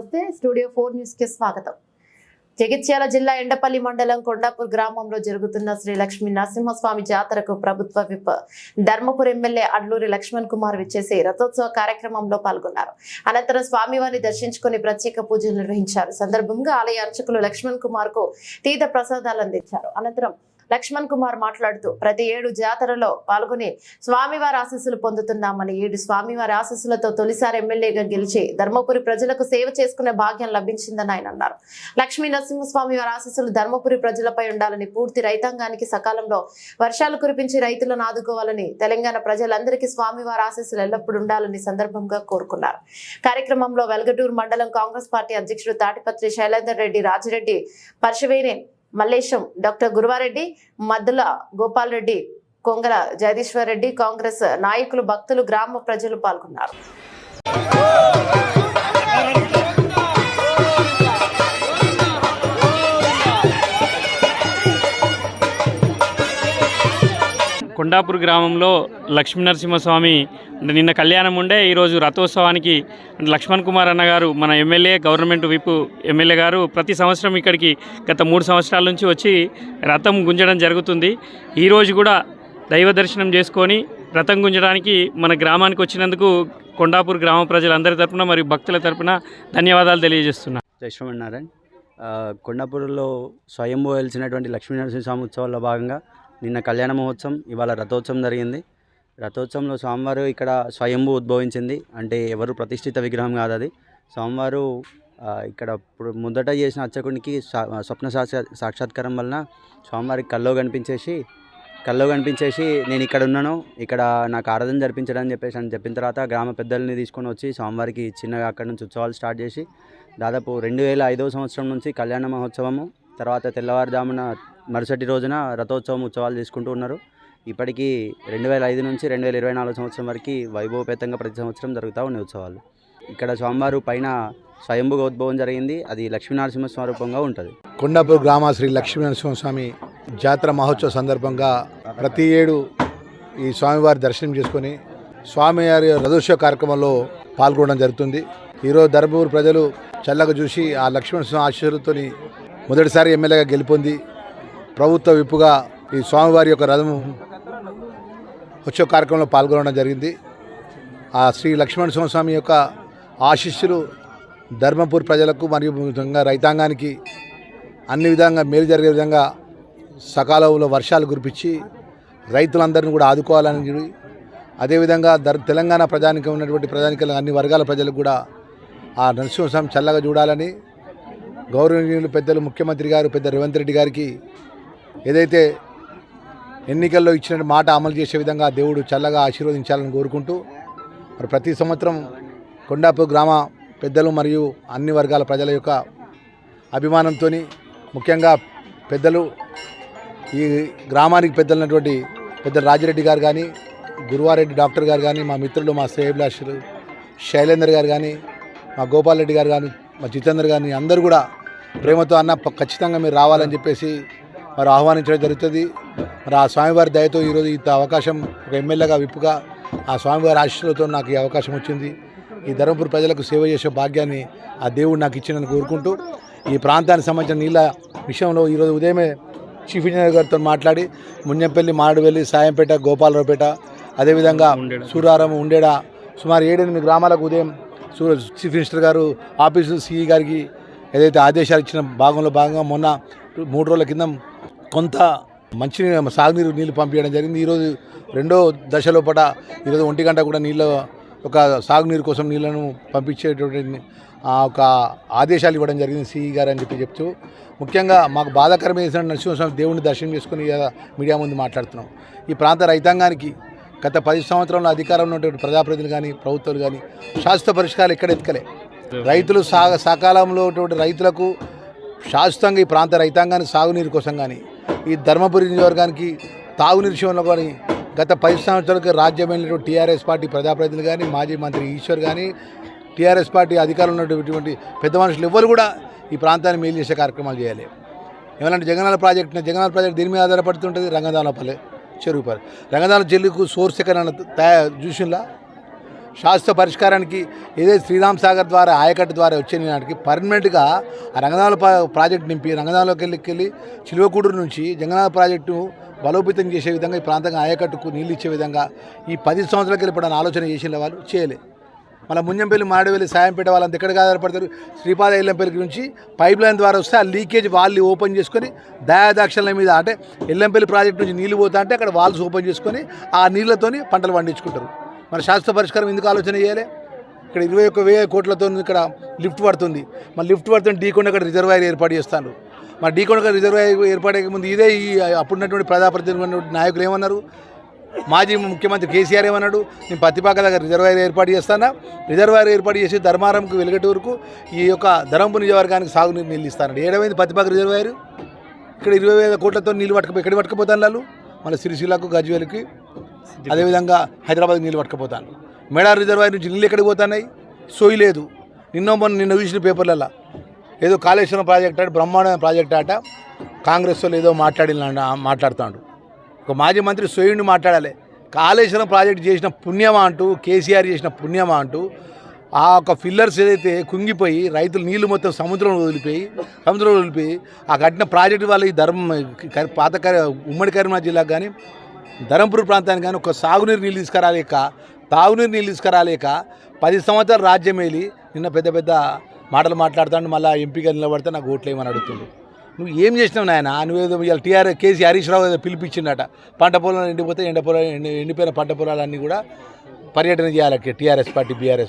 నమస్తే. Studio four న్యూస్కి స్వాగతం. జగిత్యాల జిల్లా ఎండపల్లి మండలం కొండాపూర్ గ్రామంలో జరుగుతున్న శ్రీ లక్ష్మీ నరసింహస్వామి జాతరకు ప్రభుత్వ విప్ ధర్మపురి ఎమ్మెల్యే అడ్లూరి లక్ష్మణ్ కుమార్ విచ్చేసి రథోత్సవ కార్యక్రమంలో పాల్గొన్నారు. అనంతరం స్వామివారిని దర్శించుకుని ప్రత్యేక పూజలు నిర్వహించారు. సందర్భంగా ఆలయ అర్చకులు లక్ష్మణ్ కుమార్కు తీర్థ ప్రసాదాలు అందించారు. అనంతరం లక్ష్మణ్ కుమార్ మాట్లాడుతూ ప్రతి ఏడు జాతరలో పాల్గొని స్వామివారి ఆశీస్సులు పొందుతున్నామని ఏడు స్వామివారి ఆశీస్సులతో తొలిసారి ఎమ్మెల్యేగా గెలిచి ధర్మపురి ప్రజలకు సేవ చేసుకునే భాగ్యం లభించిందని ఆయన అన్నారు. లక్ష్మీ నరసింహస్వామి వారి ఆశీస్సులు ధర్మపురి ప్రజలపై ఉండాలని పూర్తి రైతాంగానికి సకాలంలో వర్షాలు కురిపించి రైతులను ఆదుకోవాలని తెలంగాణ ప్రజలందరికీ స్వామివారి ఆశీస్సులు ఎల్లప్పుడూ ఉండాలని సందర్భంగా కోరుకున్నారు. కార్యక్రమంలో వెల్గటూరు మండలం కాంగ్రెస్ పార్టీ అధ్యక్షుడు తాటిపత్రి శైలేందర్ రెడ్డి రాజిరెడ్డి పరశువేణి మల్లేశం డాక్టర్ గురువారెడ్డి మద్దుల గోపాల్ రెడ్డి కొంగల జగదీశ్వర్ రెడ్డి కాంగ్రెస్ నాయకులు భక్తులు గ్రామ ప్రజలు పాల్గొన్నారు. కొండాపూర్ గ్రామంలో లక్ష్మీ నరసింహస్వామి అంటే నిన్న కళ్యాణం ఉండే ఈరోజు రథోత్సవానికి లక్ష్మణ్ కుమార్ అన్న గారు మన ఎమ్మెల్యే గవర్నమెంట్ విప్ ఎమ్మెల్యే గారు ప్రతి సంవత్సరం ఇక్కడికి గత మూడు సంవత్సరాల నుంచి వచ్చి రథం గుంజడం జరుగుతుంది. ఈరోజు కూడా దైవ దర్శనం చేసుకొని రథం గుంజడానికి మన గ్రామానికి వచ్చినందుకు కొండాపూర్ గ్రామ ప్రజలందరి తరపున మరియు భక్తుల తరపున ధన్యవాదాలు తెలియజేస్తున్నా. లక్ష్మణ్ నారాయణ కొండాపూర్లో స్వయంభూ వెలిసినటువంటి లక్ష్మీనరసింహ స్వామి ఉత్సవాల్లో భాగంగా నిన్న కళ్యాణ మహోత్సవం ఇవాళ రథోత్సవం జరిగింది. రథోత్సవంలో స్వామివారు ఇక్కడ స్వయంభూ ఉద్భవించింది. అంటే ఎవరు ప్రతిష్ఠిత విగ్రహం కాదు అది. స్వామివారు ఇక్కడ ఇప్పుడు ముందట చేసిన అర్చకునికి సా- స్వప్న సాక్షా సాక్షాత్కారం వలన స్వామివారికి కల్లో కనిపించేసి కల్లో కనిపించేసి నేను ఇక్కడ ఉన్నాను ఇక్కడ నాకు ఆరాధన జరిపించడం అని చెప్పేసి అని చెప్పిన తర్వాత గ్రామ పెద్దల్ని తీసుకొని వచ్చి స్వామివారికి చిన్నగా అక్కడ నుంచి ఉత్సవాలు స్టార్ట్ చేసి దాదాపు రెండు వేల ఐదవ సంవత్సరం నుంచి కళ్యాణ మహోత్సవము తర్వాత తెల్లవారుజామున మరుసటి రోజున రథోత్సవం ఉత్సవాలు చేసుకుంటూ ఉన్నారు. ఇప్పటికీ రెండు వేల ఐదు నుంచి రెండు వేల ఇరవై నాలుగు సంవత్సరం వరకు వైభవపేతంగా ప్రతి సంవత్సరం జరుగుతూ ఉన్నాయి ఉత్సవాలు. ఇక్కడ స్వామివారు పైన స్వయంభుగా ఉద్భవం జరిగింది. అది లక్ష్మీనరసింహ స్వరూపంగా ఉంటుంది. కొండాపూర్ గ్రామ శ్రీ లక్ష్మీనరసింహ స్వామి జాతర మహోత్సవ సందర్భంగా ప్రతి ఏడు ఈ స్వామివారి దర్శనం చేసుకొని స్వామివారి రథోత్సవ కార్యక్రమంలో పాల్గొనడం జరుగుతుంది. ఈరోజు ధర్మపూర్ ప్రజలు చల్లగా చూసి ఆ లక్ష్మణ స్వామి మొదటిసారి ఎమ్మెల్యేగా గెలుపొంది ప్రభుత్వ విప్పుగా ఈ స్వామివారి యొక్క రథము ఉత్సవ కార్యక్రమంలో పాల్గొనడం జరిగింది. ఆ శ్రీ లక్ష్మణ స్వామి యొక్క ఆశీస్సులు ధర్మపూర్ ప్రజలకు మరియు ముఖ్యంగా రైతాంగానికి అన్ని విధంగా మేలు జరిగే విధంగా సకాలంలో వర్షాలు కురిపించి రైతులందరినీ కూడా ఆదుకోవాలని చెప్పి, అదేవిధంగా దర్ తెలంగాణ ప్రజానికి ఉన్నటువంటి ప్రజానికలు అన్ని వర్గాల ప్రజలకు కూడా ఆ నరసింహస్వామి చల్లగా చూడాలని గౌరవనీయులు పెద్దలు ముఖ్యమంత్రి గారు పెద్ద రేవంత్ రెడ్డి గారికి ఏదైతే ఎన్నికల్లో ఇచ్చిన మాట అమలు చేసే విధంగా దేవుడు చల్లగా ఆశీర్వదించాలని కోరుకుంటూ మరి ప్రతి సంవత్సరం కొండాపూర్ గ్రామ పెద్దలు మరియు అన్ని వర్గాల ప్రజల యొక్క అభిమానంతో ముఖ్యంగా పెద్దలు ఈ గ్రామానికి పెద్దలైనటువంటి పెద్ద రాజిరెడ్డి గారు కానీ గురువారెడ్డి డాక్టర్ గారు కానీ మా మిత్రులు మా శ్రేయభిలాషులు శైలేందర్ గారు కానీ మా గోపాల్ రెడ్డి గారు కానీ మా జితేందర్ గారిని అందరూ కూడా ప్రేమతో అన్న ఖచ్చితంగా మీరు రావాలని చెప్పేసి మరి ఆహ్వానించడం జరుగుతుంది. మరి ఆ స్వామివారి దయతో ఈరోజు ఇంత అవకాశం ఒక ఎమ్మెల్యేగా విప్పుగా ఆ స్వామివారి ఆశీస్సులతో నాకు ఈ అవకాశం వచ్చింది. ఈ ధర్మపురి ప్రజలకు సేవ చేసే భాగ్యాన్ని ఆ దేవుడు నాకు ఇచ్చినని కోరుకుంటూ ఈ ప్రాంతానికి సంబంధించిన నీళ్ళ విషయంలో ఈరోజు ఉదయమే చీఫ్ ఇంజనీర్ గారితో మాట్లాడి మున్యంపల్లి మాడువెల్లి సాయంపేట గోపాలరావుపేట అదేవిధంగా. సూరారం ఉండేడ? సుమారు ఏడెనిమిది గ్రామాలకు ఉదయం చీఫ్ మినిస్టర్ గారు ఆఫీసు సిఈ గారికి ఏదైతే ఆదేశాలు ఇచ్చిన భాగంలో భాగంగా మొన్న మూడు రోజుల కింద కొంత. మంచి సాగునీరు నీళ్ళు పంపించడం జరిగింది. ఈరోజు రెండో దశలో పట ఈరోజు ఒంటి గంట కూడా నీళ్ళ ఒక సాగునీరు కోసం నీళ్ళను పంపించేటువంటి ఒక ఆదేశాలు ఇవ్వడం జరిగింది సిఈ గారు అని చెప్పి చెప్తూ. ముఖ్యంగా మాకు బాధాకరమైన నరసింహస్వామి దేవుడిని దర్శనం చేసుకుని మీడియా ముందు మాట్లాడుతున్నాం. ఈ ప్రాంత రైతాంగానికి గత పది సంవత్సరంలో అధికారంలో ఉన్నటువంటి ప్రజాప్రతినిధులు కానీ ప్రభుత్వాలు కానీ శాశ్వత పరిష్కారాలు ఎక్కడ ఎత్తుకలే రైతులు సా సకాలంలో ఉన్నటువంటి రైతులకు శాశ్వతంగా ఈ ప్రాంత రైతాంగానికి సాగునీరు కోసం కానీ ఈ ధర్మపురి నియోజకవర్గానికి తాగునీరు విషయంలో కానీ గత పది సంవత్సరాలకు రాజ్యమైనటువంటి టీఆర్ఎస్ పార్టీ ప్రజాప్రతినిధులు కానీ మాజీ మంత్రి ఈశ్వర్ కానీ టీఆర్ఎస్ పార్టీ అధికారంలో ఉన్నటువంటి పెద్ద మనుషులు ఎవ్వరు కూడా ఈ ప్రాంతాన్ని మేలు చేసే కార్యక్రమాలు చేయాలి. ఏమంటే జగనాల ప్రాజెక్ట్ జగనాల ప్రాజెక్ట్ దీని మీద ఆధారపడుతుంటుంది రంగదానపల్లి చెరువుపల్లి రంగదాన జల్లుకు సోర్స్ ఎక్కడ తయారు చూసినలా శాశ్వత పరిష్కారానికి ఏదైతే శ్రీరామ్ సాగర్ ద్వారా ఆయకట్టు ద్వారా వచ్చే నాటికి పర్మనెంట్గా ఆ రంగనాథ ప్రాజెక్ట్ నింపి రంగనాథలోకి వెళ్ళి వెళ్ళి చిలువకూడూరు నుంచి జంగనాథ ప్రాజెక్టు బలోపేతం చేసే విధంగా ఈ ప్రాంతంగా ఆయకట్టుకు నీళ్ళు ఇచ్చే విధంగా ఈ పది సంవత్సరాలకి వెళ్ళిపోయిన ఆలోచన చేసిన వాళ్ళు చేయలే. మళ్ళీ ముంజంపల్లి మాడవెల్లి సాయంపేట వాళ్ళంత ఎక్కడికి ఆధారపడతారు శ్రీపాద ఎల్లంపల్లికి నుంచి పైప్ లైన్ ద్వారా వస్తే ఆ లీకేజ్ వాళ్ళు ఓపెన్ చేసుకొని దయాదాక్షల మీద అంటే ఎల్లంపల్లి ప్రాజెక్ట్ నుంచి నీళ్ళు పోతా అంటే అక్కడ వాల్స్ ఓపెన్ చేసుకొని ఆ నీళ్ళతోని పంటలు పండించుకుంటారు. మరి శాశ్వత పరిష్కారం ఎందుకు ఆలోచన చేయాలి? ఇక్కడ ఇరవై ఒక్క వెయ్యి కోట్లతో ఇక్కడ లిఫ్ట్ పడుతుంది. మరి లిఫ్ట్ పడుతుంది డీకొండ ఇక్కడ రిజర్వాయర్ ఏర్పాటు చేస్తాను మరి డీకొండ రిజర్వాయర్ ఏర్పాటే ముందు ఇదే ఈ అప్పుడున్నటువంటి ప్రజాప్రతినిధులు నాయకులు ఏమన్నారు? మాజీ ముఖ్యమంత్రి కేసీఆర్ ఏమన్నాడు? నేను పత్తిపాక దగ్గర రిజర్వాయర్ ఏర్పాటు చేస్తానా? రిజర్వాయర్ ఏర్పాటు చేసి ధర్మారంకు వెలుగటూరుకు ఈ యొక్క ధర్మపు నియోజకవర్గానికి సాగునీరు నీళ్ళు ఇస్తానండి. ఏడమైంది పత్తిపాక రిజర్వాయర్? ఇక్కడ ఇరవై వేల కోట్లతో నీళ్ళు పట్టుకు ఎక్కడ పట్టుకుపోతాను వాళ్ళు మన సిరిసిల్లకు గజ్వేలకి అదేవిధంగా హైదరాబాద్ నీళ్ళు పట్టుకుపోతాను. మేడా రిజర్వాయర్ నుంచి నీళ్ళు ఎక్కడికి పోతున్నాయి? సోయి లేదు. నిన్న మొన్న నిన్న చూసిన పేపర్లలో ఏదో కాళేశ్వరం ప్రాజెక్ట్ అట బ్రహ్మాండమైన ప్రాజెక్ట్ అట కాంగ్రెస్ వాళ్ళు ఏదో మాట్లాడి మాట్లాడుతాడు ఒక మాజీ మంత్రి సోయుడిని మాట్లాడాలి. కాళేశ్వరం ప్రాజెక్ట్ చేసిన పుణ్యమా అంటూ కేసీఆర్ చేసిన పుణ్యమా అంటూ ఆ ఒక ఫిల్లర్స్ ఏదైతే కుంగిపోయి రైతులు నీళ్ళు మొత్తం సముద్రంలో వదిలిపోయి సముద్రంలో వదిలిపోయి ఆ కట్టిన ప్రాజెక్టు వల్ల ఈ ధర్మ పాత ఉమ్మడి కరీంనగర్ జిల్లాకు కానీ ధరంపూర్ ప్రాంతానికి కానీ ఒక సాగునీరు నీళ్ళు తీసుకురాలేక తాగునీరు నీళ్ళు తీసుకురాలేక పది సంవత్సరాలు రాజ్యం వెళ్ళి నిన్న పెద్ద పెద్ద మాటలు మాట్లాడుతాడు మళ్ళీ ఎంపీగా నిలబడితే నాకు ఓట్లు ఏమని అడుగుతుంది నువ్వు ఏం చేసినావు నాయన? నువ్వేదో ఇవాళ టీఆర్ఎస్ కేసీ హరీష్ రావు ఏదో పిలిపించిండట. పంట పొలాలు ఎండిపోతే ఎండ పొలాలు ఎండిపోయిన పంట పొలాలన్నీ కూడా పర్యటన చేయాలి టీఆర్ఎస్ పార్టీ బీఆర్ఎస్